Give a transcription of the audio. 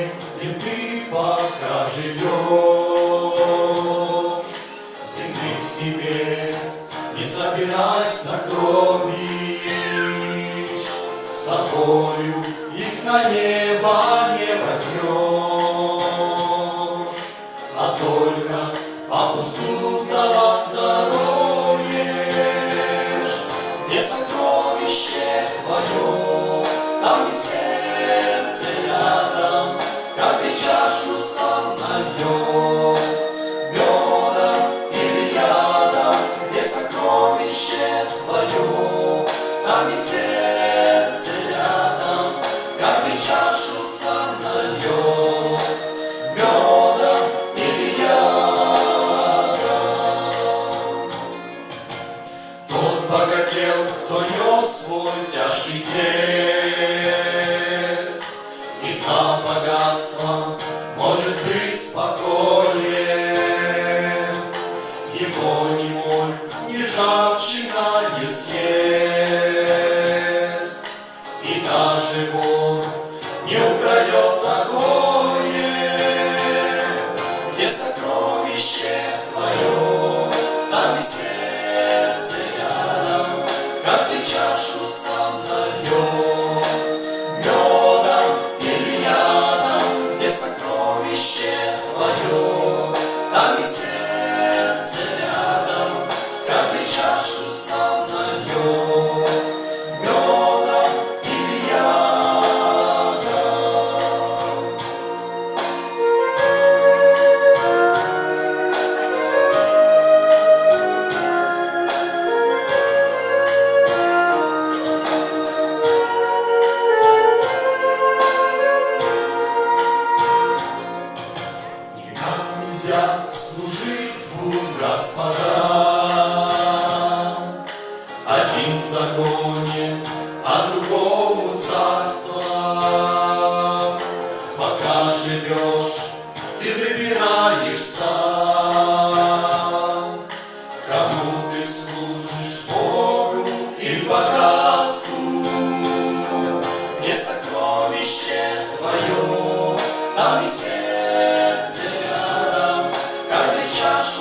мире, где ты пока живешь. Земли в себе не собирать сокровищ, с собою их на небо не возьмешь, а только по пустотам зароешь, где сокровище твое. Там и сердце. его немой, не жавчина. служить двум господам. Один в законе, а другому царство. Пока живешь, ты выбираешь сам. чашу.